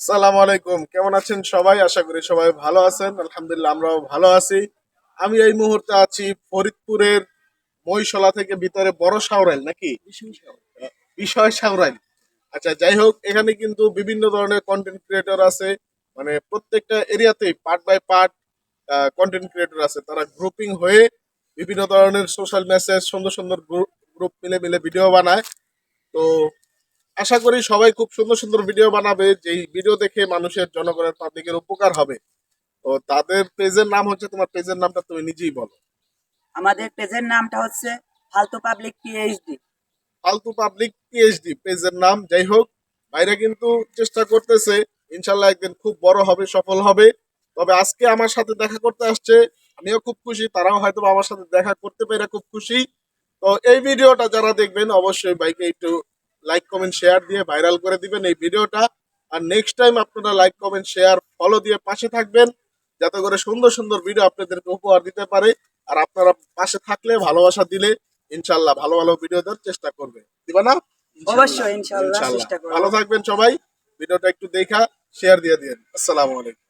আসসালামু আলাইকুম। কেমন আছেন সবাই? আশা করি সবাই ভালো আছেন। আলহামদুলিল্লাহ আমরাও ভালো আছি। আমি এই মুহূর্তে আছি ফরিদপুরের মহিশলা থেকে ভিতরে বড় সাউরাইল নাকি? বিষয় সাউরাইল আচ্ছা যাই হোক এখানে কিন্তু বিভিন্ন ধরনের কন্টেন্ট ক্রিয়েটর আছে। মানে প্রত্যেকটা এরিয়াতেই part by part content creator আছে। তারা গ্রুপিং হয়ে বিভিন্ন ধরনের সোশ্যাল মেসেজ সুন্দর সুন্দর গ্রুপ মিলে মিলে ভিডিও বানায়। তো আশা করি সবাই খুব সুন্দর সুন্দর ভিডিও বানাবে। যেই ভিডিও দেখে মানুষের জনগণের পাবলিকের উপকার হবে। তো তাদের পেজের নাম হচ্ছে তোমার পেজের নামটা তুমি নিজেই বলো। আমাদের পেজের নামটা হচ্ছে ফালতু পাবলিক পিএইচডি ফালতু পাবলিক পিএইচডি পেজের নাম। যাই হোক বাইরে কিন্তু চেষ্টা করতেছে। ইনশাল্লাহ একদিন খুব বড় হবে সফল হবে। তবে আজকে আমার সাথে দেখা করতে আসছে আমিও খুব খুশি তারাও হয়তো আমার সাথে দেখা করতে পেরে খুব খুশি। তো এই ভিডিওটা যারা দেখবেন অবশ্যই বাইকে একটু লাইক কমেন্ট শেয়ার দিয়ে ভাইরাল করে দিবেন এই ভিডিওটা। আর নেক্সট টাইম আপনারা লাইক কমেন্ট শেয়ার ফলো দিয়ে পাশে থাকবেন যাতে করে সুন্দর সুন্দর ভিডিও আপনাদেরকে উপহার দিতে পারে। আর আপনারা পাশে থাকলে ভালোবাসা দিলে ইনশাল্লাহ ভালো ভালো ভিডিও দেওয়ার চেষ্টা করবে। দিবা না? অবশ্যই ইনশাল্লাহ ভালো থাকবেন সবাই। ভিডিওটা একটু দেখা শেয়ার দিয়ে দিন আসসালামু আলাইকুম।